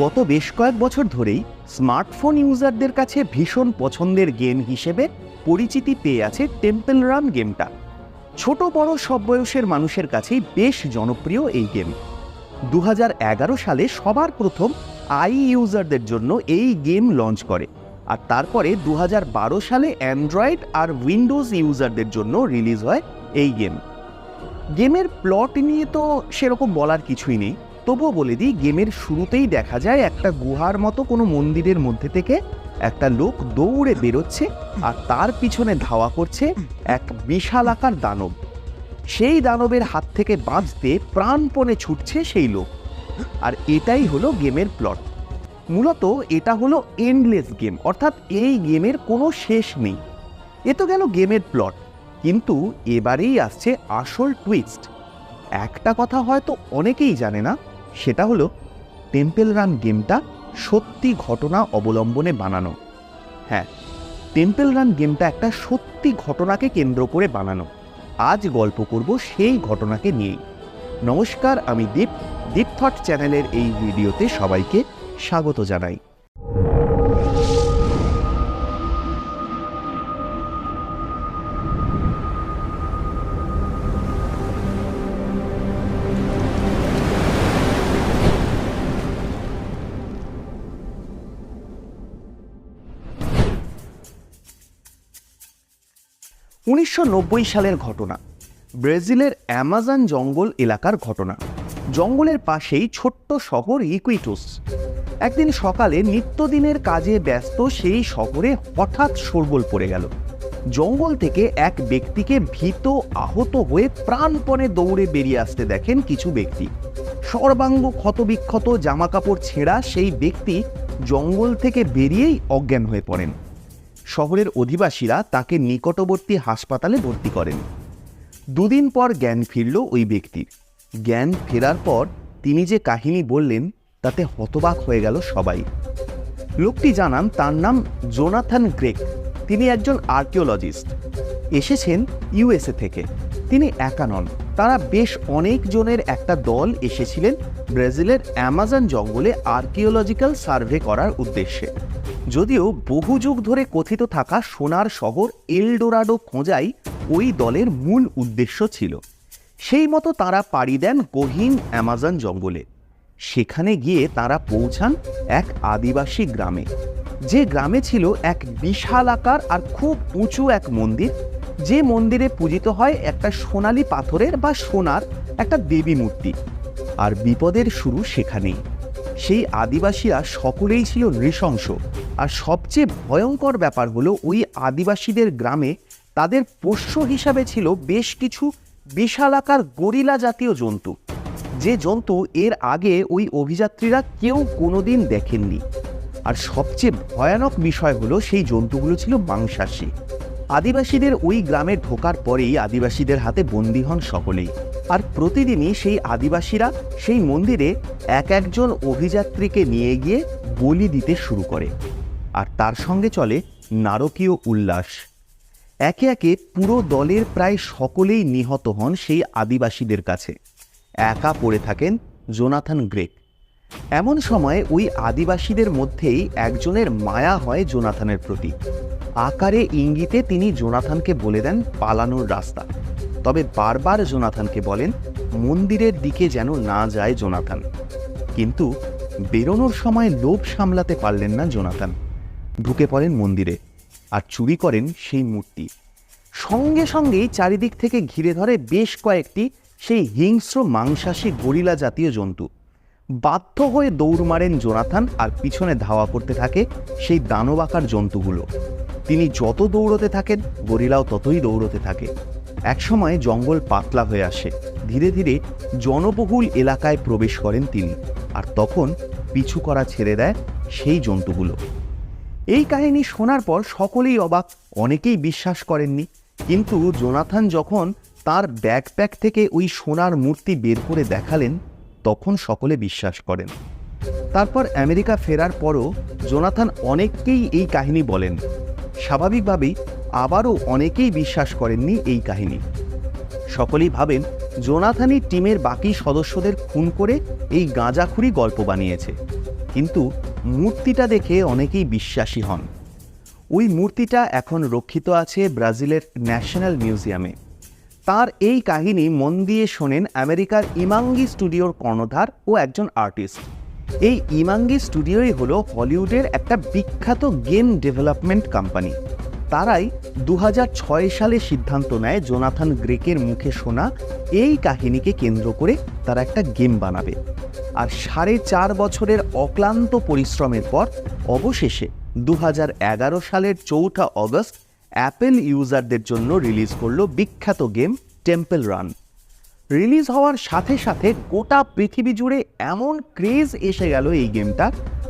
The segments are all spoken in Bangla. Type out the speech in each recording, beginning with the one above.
গত বেশ কয়েক বছর ধরেই স্মার্টফোন ইউজারদের কাছে ভীষণ পছন্দের গেম হিসেবে পরিচিতি পেয়ে আছে টেম্পল রান গেমটা। ছোট বড় সব বয়সের মানুষের কাছেই বেশ জনপ্রিয় এই গেম। দু হাজার এগারো সালে সবার প্রথম আই ইউজারদের জন্য এই গেম লঞ্চ করে আর তারপরে দু হাজার বারো সালে অ্যান্ড্রয়েড আর উইন্ডোজ ইউজারদের জন্য রিলিজ হয় এই গেম। গেমের প্লট নিয়ে তো সেরকম বলার কিছুই নেই। তবুও বলে দিই, গেমের শুরুতেই দেখা যায় একটা গুহার মতো কোনো মন্দিরের মধ্যে থেকে একটা লোক দৌড়ে বেরোচ্ছে আর তার পিছনে ধাওয়া করছে এক বিশাল আকার দানব। সেই দানবের হাত থেকে বাঁচতে প্রাণপণে ছুটছে সেই লোক। আর এটাই হলো গেমের প্লট। মূলত এটা হলো এন্ডলেস গেম অর্থাৎ এই গেমের কোনো শেষ নেই। এ তো গেল গেমের প্লট, কিন্তু এবারেই আসছে আসল টুইস্ট একটা কথা হয়তো অনেকেই জানে না সেটা হলো, টেম্পেল রান গেমটা সত্যি ঘটনা অবলম্বনে বানানো। হ্যাঁ টেম্পেল রান গেমটা একটা সত্যি ঘটনাকে কেন্দ্র করে বানানো। আজ গল্প করব সেই ঘটনাকে নিয়েই। নমস্কার, আমি দীপ। দীপ থট চ্যানেলের এই ভিডিওতে সবাইকে স্বাগত জানাই। উনিশশো নব্বই সালের ঘটনা, ব্রাজিলের অ্যামাজন জঙ্গল এলাকার ঘটনা। জঙ্গলের পাশেই ছোট্ট শহর ইকুইটোস। একদিন সকালে নিত্যদিনের কাজে ব্যস্ত সেই শহরে হঠাৎ শোরগোল পড়ে গেল। জঙ্গল থেকে এক ব্যক্তিকে ভীত আহত হয়ে প্রাণপণে দৌড়ে বেরিয়ে আসতে দেখেন কিছু ব্যক্তি। সর্বাঙ্গ ক্ষতবিক্ষত জামাকাপড় ছেঁড়া সেই ব্যক্তি জঙ্গল থেকে বেরিয়েই অজ্ঞান হয়ে পড়েন। শহরের অধিবাসীরা তাকে নিকটবর্তী হাসপাতালে ভর্তি করেন। দুদিন পর জ্ঞান ফিরল ওই ব্যক্তির। জ্ঞান ফেরার পর তিনি যে কাহিনী বললেন, তাতে হতবাক হয়ে গেল সবাই। লোকটি জানান, তার নাম জোনাথান গ্রেক। তিনি একজন আর্কিওলজিস্ট। এসেছেন ইউএসএ থেকে। তিনি একা নন। তারা বেশ অনেক জনের একটা দল এসেছিলেন ব্রাজিলের অ্যামাজন জঙ্গলে আর্কিওলজিক্যাল সার্ভে করার উদ্দেশ্যে। যদিও বহু যুগ ধরে কথিত থাকা সোনার শহর এলডোরাডো খোঁজাই ওই দলের মূল উদ্দেশ্য ছিল। সেই মতো তারা পাড়ি দেন গহীন অ্যামাজন জঙ্গলে। সেখানে গিয়ে তারা পৌঁছান এক আদিবাসী গ্রামে। যে গ্রামে ছিল এক বিশাল আকার আর খুব উঁচু এক মন্দির। যে মন্দিরে পূজিত হয় একটা সোনালি পাথরের বা সোনার একটা দেবী মূর্তি। আর বিপদের শুরু সেখানেই। সেই আদিবাসীরা সকলেই ছিল নৃশংস। আর সবচেয়ে ভয়ঙ্কর ব্যাপার হলো ওই আদিবাসীদের গ্রামে তাদের পোষ্য হিসাবে ছিল বেশ কিছু বিশালাকার গরিলা জাতীয় জন্তু। যে জন্তু এর আগে ওই অভিযাত্রীরা কেউ কোনোদিন দেখেননি। আর সবচেয়ে ভয়ানক বিষয় হলো সেই জন্তুগুলো ছিল মাংসাশী। আদিবাসীদের ওই গ্রামে ঢোকার পরেই আদিবাসীদের হাতে বন্দী হন সকলেই। আর প্রতিদিনই সেই আদিবাসীরা সেই মন্দিরে এক একজন অভিযাত্রীকে নিয়ে গিয়ে বলি দিতে শুরু করে। আর তার সঙ্গে চলে নারকীয় উল্লাস। একে একে পুরো দলের প্রায় সকলেই নিহত হন সেই আদিবাসীদের কাছে। একা পড়ে থাকেন জোনাথন গ্রেক। এমন সময় ওই আদিবাসীদের মধ্যেই একজনের মায়া হয় জোনাথনের প্রতি। আকারে ইঙ্গিতে তিনি জোনাথনকে বলে দেন পালানোর রাস্তা। তবে বারবার জোনাথনকে বলেন, মন্দিরের দিকে যেন না যায় জোনাথন। কিন্তু বেরোনোর সময় লোভ সামলাতে পারলেন না জোনাথন। ঢুকে পড়েন মন্দিরে আর চুরি করেন সেই মূর্তি। সঙ্গে সঙ্গেই চারিদিক থেকে ঘিরে ধরে বেশ কয়েকটি সেই হিংস্র মাংসাশী গরিলা জাতীয় জন্তু। বাধ্য হয়ে দৌড় মারেন জোনাথান আর পিছনে ধাওয়া করতে থাকে সেই দানবাকার জন্তুগুলো। তিনি যত দৌড়তে থাকেন, গরিলাও ততই দৌড়তে থাকে। একসময় জঙ্গল পাতলা হয়ে আসে। ধীরে ধীরে জনবহুল এলাকায় প্রবেশ করেন তিনি। আর তখন পিছু করা ছেড়ে দেয় সেই জন্তুগুলো। এই কাহিনী শোনার পর সকলেই অবাক, অনেকেই বিশ্বাস করেননি। কিন্তু জোনাথান যখন তার ব্যাকপ্যাক থেকে ওই সোনার মূর্তি বের করে দেখালেন, তখন সকলে বিশ্বাস করেন। তারপর আমেরিকা ফেরার পরও জোনাথান অনেককেই এই কাহিনী বলেন। স্বাভাবিকভাবেই আবারও অনেকেই বিশ্বাস করেননি এই কাহিনী। সকলেই ভাবেন জোনাথানি টিমের বাকি সদস্যদের খুন করে এই গাঁজাখুরি গল্প বানিয়েছে। কিন্তু মূর্তিটা দেখে অনেকেই বিশ্বাসী হন। ওই মূর্তিটা এখন রক্ষিত আছে ব্রাজিলের ন্যাশনাল মিউজিয়ামে। তার এই কাহিনী মন দিয়ে শোনেন আমেরিকার ইমাঙ্গি স্টুডিওর কর্ণধার ও একজন আর্টিস্ট। এই ইমাঙ্গি স্টুডিওই হলো হলিউডের একটা বিখ্যাত গেম ডেভেলপমেন্ট কোম্পানি। তারাই দু হাজার ছয় সালে সিদ্ধান্ত নেয় জোনাথন গ্রেকের মুখে শোনা এই কাহিনীকে কেন্দ্র করে তারা একটা গেম বানাবে। আর সাড়ে চার বছরের অক্লান্ত পরিশ্রমের পর অবশেষে দু হাজার এগারো সালের চৌঠা অগস্ট অ্যাপেল ইউজারদের জন্য রিলিজ করল বিখ্যাত গেম টেম্পল রান। রিলিজ হওয়ার সাথে সাথে গোটা পৃথিবী জুড়ে এমন ক্রেজ এসে গেল এই গেমটা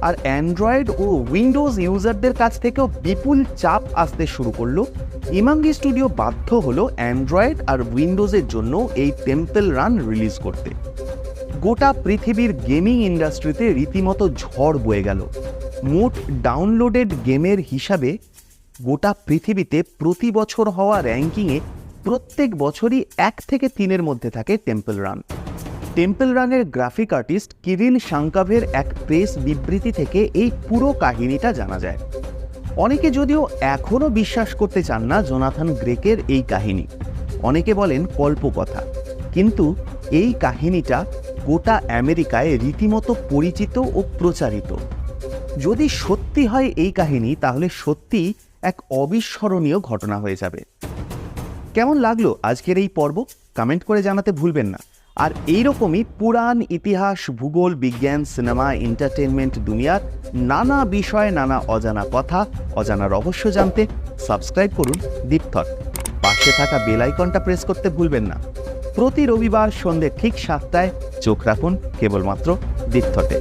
আর অ্যান্ড্রয়েড ও উইন্ডোজ ইউজারদের কাছ থেকেও বিপুল চাপ আসতে শুরু করল। ইমাঙ্গি স্টুডিও বাধ্য হলো অ্যান্ড্রয়েড আর উইন্ডোজের জন্য এই টেম্পল রান রিলিজ করতে। গোটা পৃথিবীর গেমিং ইন্ডাস্ট্রিতে রীতিমতো ঝড় বয়ে গেল। মোট ডাউনলোডেড গেমের হিসাবে গোটা পৃথিবীতে প্রতি বছর হওয়া র্যাঙ্কিংয়ে প্রত্যেক বছরই এক থেকে তিনের মধ্যে থাকে টেম্পল রান। টেম্পল রানের গ্রাফিক আর্টিস্ট কিরিল শাঙ্কাভের এক প্রেস বিবৃতি থেকে এই পুরো কাহিনীটা জানা যায়। অনেকে যদিও এখনও বিশ্বাস করতে চান না জোনাথন গ্রেকের এই কাহিনী। অনেকে বলেন কল্পকথা। কিন্তু এই কাহিনীটা গোটা আমেরিকায় রীতিমতো পরিচিত ও প্রচারিত। যদি সত্যি হয় এই কাহিনী, তাহলে সত্যি এক অবিস্মরণীয় ঘটনা হয়ে যাবে। কেমন লাগল আজকের এই পর্ব? কমেন্ট করে জানাতে ভুলবেন না। আর এইরকমই পুরাণ, ইতিহাস, ভূগোল, বিজ্ঞান, সিনেমা এন্টারটেনমেন্ট দুনিয়ার নানা বিষয়ে নানা অজানা কথা, অজানা রহস্য জানতে সাবস্ক্রাইব করুন দীপথক পাশে থাকা বেলাইকনটা প্রেস করতে ভুলবেন না। প্রতি রবিবার সন্ধে ঠিক সাতটায় চোখ রাখুন কেবলমাত্র দীপথকে